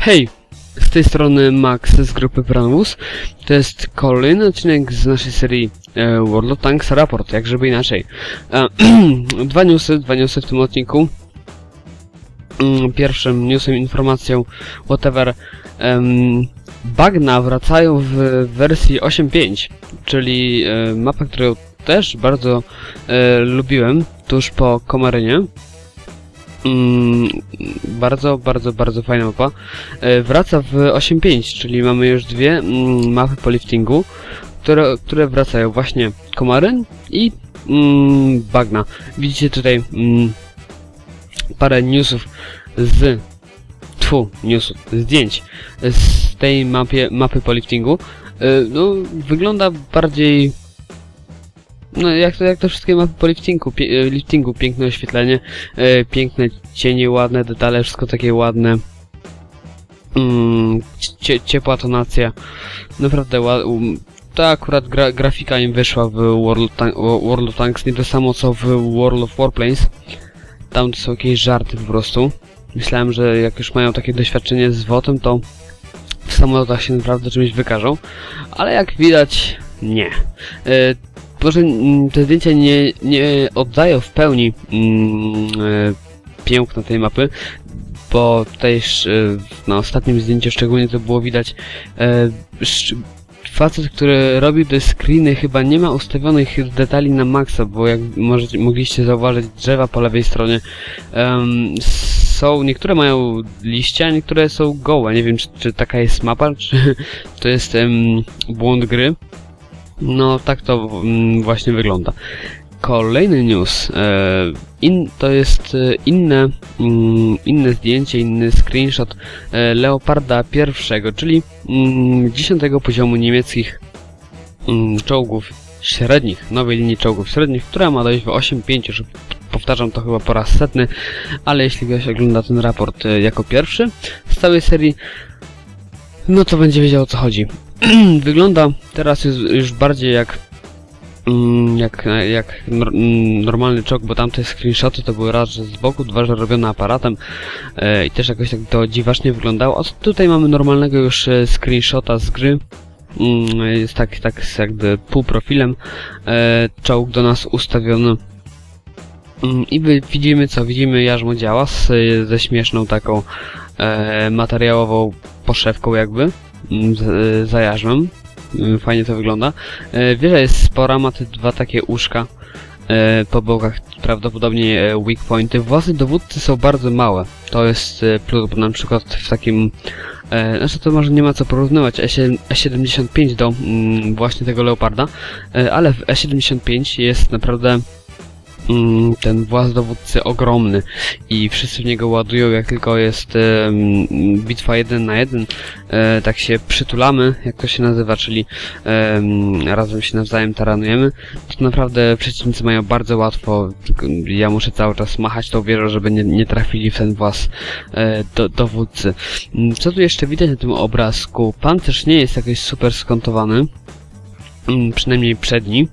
Hej, z tej strony Max z grupy Pranus. To jest kolejny odcinek z naszej serii e, World of Tanks Raport, jak żeby inaczej. E, dwa newsy, dwa newsy w tym odcinku. Mm, Pierwszym newsem, informacją, whatever, em, bagna wracają w wersji 8.5, czyli e, mapa, którą też bardzo e, lubiłem, tuż po Komarynie. Mm, bardzo, bardzo, bardzo fajna mapa. E, wraca w 8.5, czyli mamy już dwie mm, mapy po liftingu, które, które wracają właśnie Komaryn i mm, Bagna. Widzicie tutaj mm, parę newsów z tfu, newsów, zdjęć z tej mapie, mapy po liftingu. E, no, wygląda bardziej no jak to, jak to wszystkie mapy po liftingu, pie, e, liftingu piękne oświetlenie, e, piękne cienie, ładne detale, wszystko takie ładne. Mm, cie, ciepła tonacja, naprawdę ładne. Ta akurat gra, grafika im wyszła w World World of Tanks, nie to samo co w World of Warplanes. Tam to są jakieś żarty po prostu. Myślałem, że jak już mają takie doświadczenie z WOTem, to w samolotach się naprawdę czymś wykażą, ale jak widać, nie. Może mm, te zdjęcia nie, nie oddają w pełni mm, e, piękna tej mapy, bo tutaj e, na ostatnim zdjęciu szczególnie to było widać e, facet, który robił te screeny chyba nie ma ustawionych detali na maksa, bo jak możecie, mogliście zauważyć drzewa po lewej stronie em, są, niektóre mają liście, a niektóre są gołe, nie wiem czy, czy taka jest mapa, czy to jest em, błąd gry. No, tak to mm, właśnie wygląda. Kolejny news. E, in, to jest e, inne, mm, inne zdjęcie, inny screenshot e, Leoparda I, czyli mm, 10 poziomu niemieckich mm, czołgów średnich, nowej linii czołgów średnich, która ma dojść w 8.5, już powtarzam to chyba po raz setny, ale jeśli ktoś ogląda ten raport jako pierwszy z całej serii, no to będzie wiedział o co chodzi. Wygląda teraz już, bardziej jak mm, jak, jak mm, normalny czok, bo tamte screenshoty to były raz, że z boku, dwa, że robione aparatem e, i też jakoś tak to dziwacznie wyglądało. A tutaj mamy normalnego już e, screenshota z gry. Mm, jest tak, tak jakby półprofilem e, czołg do nas ustawiony. Mm, I widzimy co? Widzimy jarzmo działa z, ze śmieszną taką e, materiałową poszewką jakby mm, z, za jarzmem. Mm, Fajnie to wygląda. E, wieża jest spora, ma te dwa takie uszka e, po bokach, prawdopodobnie e, weak pointy. Włosy dowódcy są bardzo małe. To jest e, plus, bo na przykład w takim E, znaczy to może nie ma co porównywać E7, E75 do mm, właśnie tego Leoparda, e, ale w E75 jest naprawdę ten właz dowódcy ogromny i wszyscy w niego ładują jak tylko jest mm, bitwa 1 na 1 e, tak się przytulamy, jak to się nazywa, czyli mm, razem się nawzajem taranujemy, to naprawdę przeciwnicy mają bardzo łatwo, ja muszę cały czas machać tą wieżą, żeby nie, nie trafili w ten właz e, do, dowódcy. Mm, Co tu jeszcze widać na tym obrazku? Pancerz nie jest jakoś super skontowany, mm, przynajmniej przedni.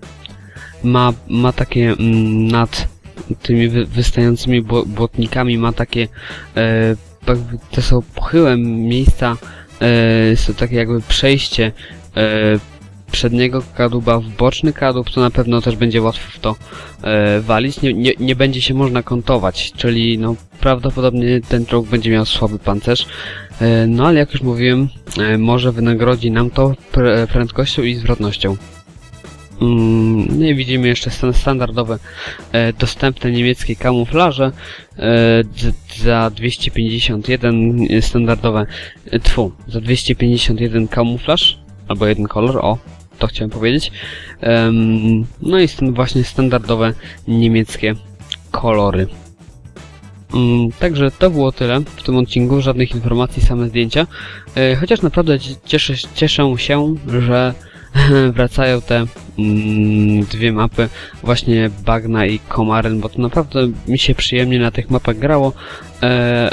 Ma, ma takie mm, nad tymi wy, wystającymi bło, błotnikami, ma takie, e, to są pochyłe miejsca, e, są takie jakby przejście e, przedniego kadłuba w boczny kadłub, to na pewno też będzie łatwo w to e, walić. Nie, nie, nie będzie się można kontować, czyli no prawdopodobnie ten czołg będzie miał słaby pancerz. E, No ale jak już mówiłem, e, może wynagrodzi nam to prędkością i zwrotnością. Mm, No i widzimy jeszcze stan- standardowe e, dostępne niemieckie kamuflaże e, za 251 standardowe e, tfu, za 251 kamuflaż albo jeden kolor, o to chciałem powiedzieć. No i właśnie standardowe niemieckie kolory. Mm, Także to było tyle w tym odcinku, żadnych informacji, same zdjęcia. Chociaż naprawdę cie- cieszę, cieszę się, że wracają te mm, dwie mapy, właśnie Bagna i Komaryn, bo to naprawdę mi się przyjemnie na tych mapach grało. E,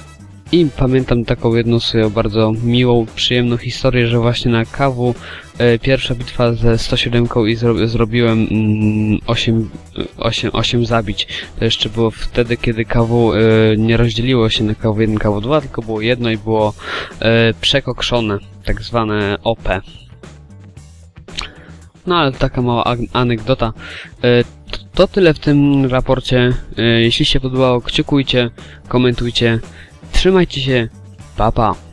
I pamiętam taką jedną swoją bardzo miłą, przyjemną historię, że właśnie na kawu e, pierwsza bitwa ze 107 i zro, zrobiłem mm, 8, 8, 8 zabić. To jeszcze było wtedy, kiedy kawu e, nie rozdzieliło się na kawu 1, kawu 2, tylko było jedno i było e, przekokszone, tak zwane OP. No ale taka mała anegdota. E, to, to tyle w tym raporcie. E, jeśli się podobało, kciukujcie, komentujcie. Trzymajcie się. Pa pa.